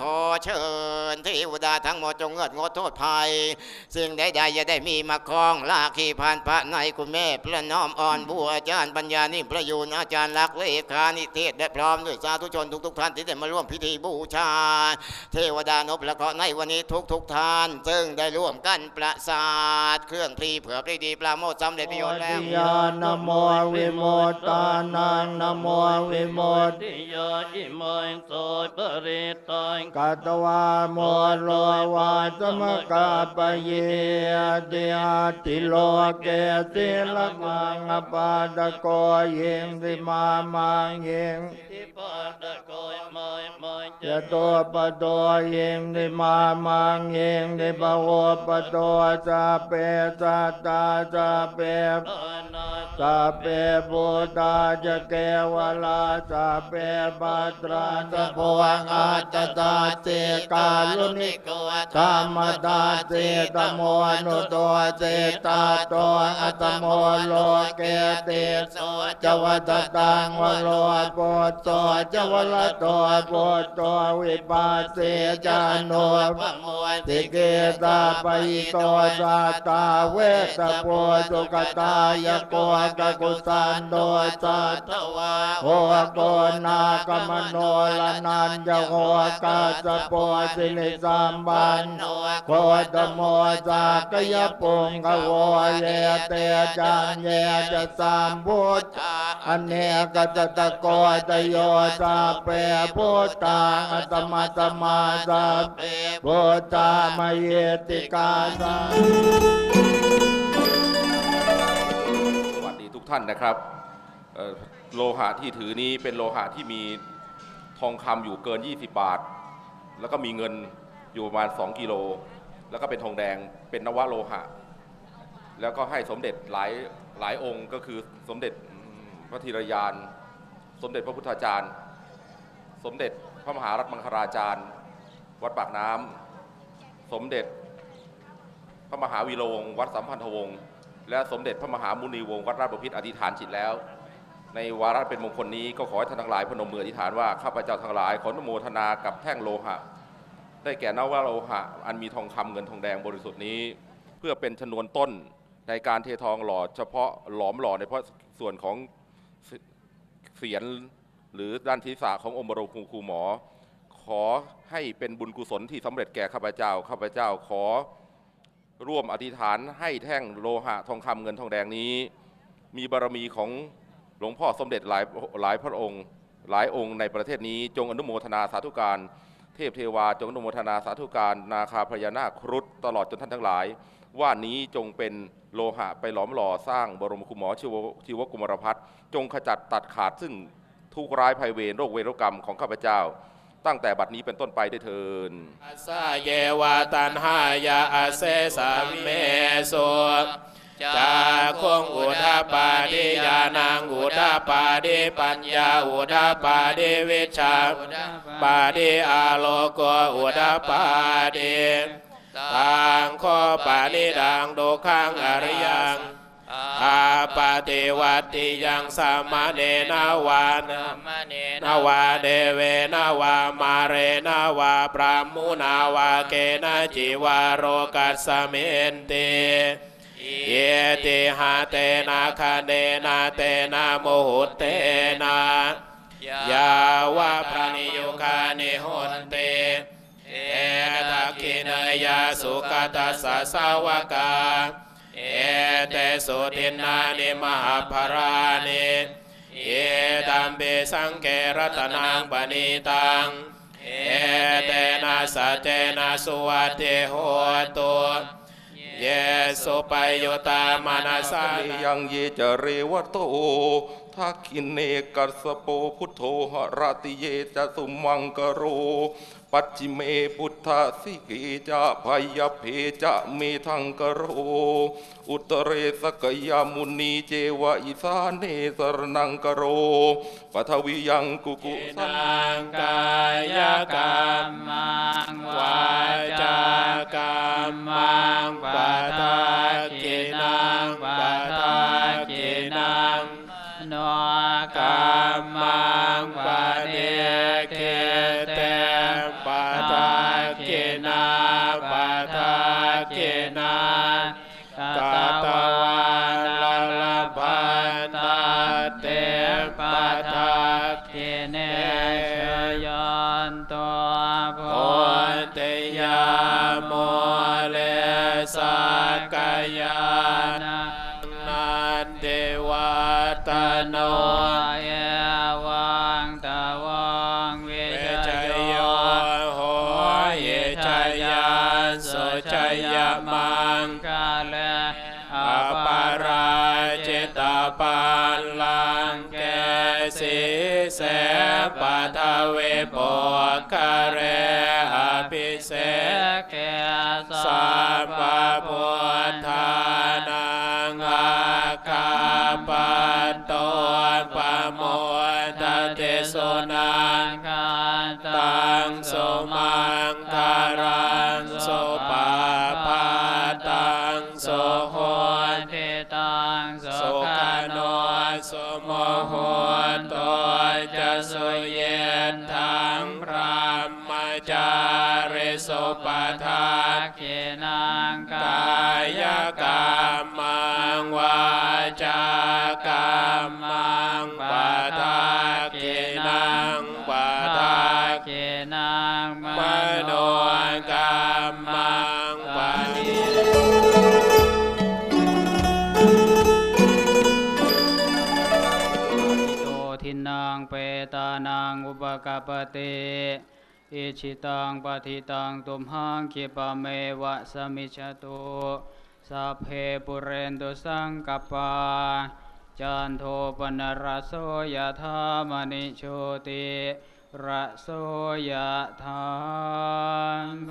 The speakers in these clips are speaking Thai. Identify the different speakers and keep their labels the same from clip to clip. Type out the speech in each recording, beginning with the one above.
Speaker 1: ขอเชิญ เทวดาทั้งหมดจงเงิดงดโทษภัย สิ่งใดๆอย่าได้มีมาคลองลาขีพานพระในคุณแม่พระน้อมอ่อนบัวอาจารย์ปัญญานิประยูนอาจารย์ลักเลขานิเทศและพร้อมด้วยสาธุชนทุกๆท่านที่ได้มาร่วมพิธีบูชา เทวดานพและเคราะห์ในวันนี้ทุกๆท่าน ซึ่งได้ร่วมกันประสาทเครื่องพรีเผื่อกได้ดีปราโมทสำเร็จประโยชน์แล้ว
Speaker 2: ยานโมวิโมตตานังนโมวิโมต
Speaker 3: ติโยอิโมยโสปริตตัง
Speaker 2: กัตวาโมโลวาสมกาปเยติอาติโลเกติลมังอปาตะโกยิงสิมามังยิง
Speaker 3: ทิปาตะโกย ยะ
Speaker 2: โตปะโตเยงติมามังเยงติปะโวปะโตจาเปตาตาจาเป
Speaker 3: ปนา
Speaker 2: เปปุตาจะเกวลาสาเปปัตราสะพวังอาตตาเตกาลุนิโกธรรมตาเตตโมอนุโตเตตาโตอัตโมโลเกเตโสจวัตตังวโลโปโตจวลโตโปโตวิปัสสจาโน
Speaker 1: พระม
Speaker 2: ติเกตาปิโตสาตาเวตโปตุกตายโกกกุสันโดสัต
Speaker 1: วา
Speaker 2: โหโกนากมโนลนันจะโหกาสโปสิลิสัมบันโคตโมจากยปุงกโวเยเตจันเยจะสามพุทธอเนกจตะโกตโยสาเปพุทธังอัตมาตมาสาเปพุทธามเยติกาสา
Speaker 4: สวัสดีทุกท่านนะครับโลหะที่ถือนี้เป็นโลหะที่มีทองคำอยู่เกิน 20 บาท แล้วก็มีเงินอยู่ประมาณ 2 กิโล แล้วก็เป็นทองแดงเป็นนวโลหะ แล้วก็ให้สมเด็จหลายหลายองค์ก็คือสมเด็จพระธีรยาน สมเด็จพระพุทธาจารย์ สมเด็จพระมหารัตมังคลาจารย์ วัดปากน้ำสมเด็จ พระมหาวีระวงศ์วัดสัมพันธวงศ์และสมเด็จพระมหามุนีวงศ์วัดราชบพิตรอธิษฐานจิตแล้ว ในวาระเป็นมงคลนี้ก็ขอให้ท่านทั้งหลายพนมมืออธิษฐานว่าข้าพเจ้าทั้งหลายขออนุโมทนากับแท่งโลหะ ได้แก่นวโลหะ อันมีทองคำเงินทองแดงบริสุทธิ์นี้ เพื่อเป็นชนวนต้นในการเททองหล่อเฉพาะหลอมหล่อในเพราะส่วนของเสเสียน หรือด้านทิศาขององค์บรมครูหมอ ขอให้เป็นบุญกุศลที่สำเร็จแก่ข้าพเจ้าข้าพเจ้าขอร่วมอธิษฐานให้แท่งโลหะทองคำเงินทองแดงนี้ มีบารมีของหลวงพ่อสมเด็จหลายหลายพระองค์ หลายองค์ในประเทศนี้ จงอนุโมทนาสาธุการ เทพเทวาจงอนุโมทนาสาธุการ นาคาพญานาคครุฑตลอดจนท่านทั้งหลาย ว่านี้จงเป็นโลหะไปหลอมหล่อสร้างบรมคุหมอชีวชีวกุมารพัฒน์จงขจัดตัดขาดซึ่ง ทุกร้ายภัยเวรโรคเวรโรคกรรมของข้าพเจ้า ตั้งแต่บัดนี้เป็นต้นไปได้วยเทิน
Speaker 5: สาซาเยวาตันหายาอาเซสัมเมสุจาคงอุทาปาดิยานังอุทาปาดิปัญญาอุทาปาดิวิชาปาดิอาโลโกอุทาปาดิตังโคปานิดังโดุขังอริยังาปาติวัติยังสมาเนนาวานนาวาเดเวนาวามาเรนาวาปรามุนาวาเกนจิวาโรกัสเมนติเยติหาเตนะคเนนะเตนะโมหุเตนะยาวะพระนิยุคานิหนเตเอตักินายาสุขตัสสะสาวกา เอเตสุตินนานิมหาภรานิเอตัมเบสังเกรัตนังปณิตัง เอเตนะสัจเจนะสุวัติโหตุเยสุปโยตามนัสสา
Speaker 4: สยังเยจเรวโต ทักขินเนกัสโปพุทโธหราติเยจะสุมังกโร ปัจจิเมพุทธสิกิจะพยเพจะเมทังกโร อุตเรสกยามุนีเจวะอิสาเนสรนังกโรปัทวิยังกุกุสั
Speaker 5: งกายกรรมังวาจากรรมังปะทากินังปะทา ปทาเท
Speaker 6: เน
Speaker 5: ทเวปกคาเรอภิเศษ
Speaker 6: เก
Speaker 5: สัมปะพุทธานังอาคาปะโตปะโมทะเตโสนัง
Speaker 6: กันตังโส
Speaker 5: สุมัง จา
Speaker 6: ก
Speaker 5: รรมังปะทากินังปะทา
Speaker 6: เกนังม
Speaker 5: โนกรรมังปะนิ
Speaker 6: อิโตทินังเปตานังอุปกปปติอิชิตังปฏิตังตุมหังคิปะเมวะสมิจฉตุ สัพเพปุเรนตุสังกปาจันโทปนรโสยธามณิโชติระโสยธามภ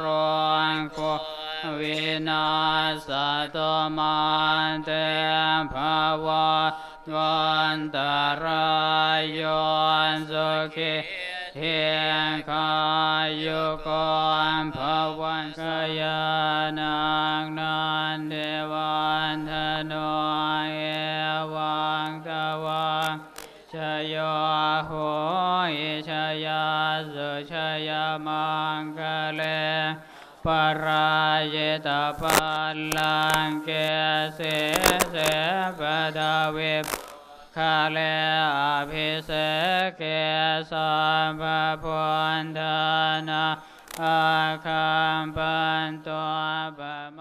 Speaker 6: รวันโควินาสตมันเตภาวะวันตรายโยสุขิเทียงคายุกรภวันกยา มังกะเลปรายตาปัลลังเกเสเสปดาวิปคาเลอภิเสเกสัมปพุนธนาอาคัมปันตัวปะโม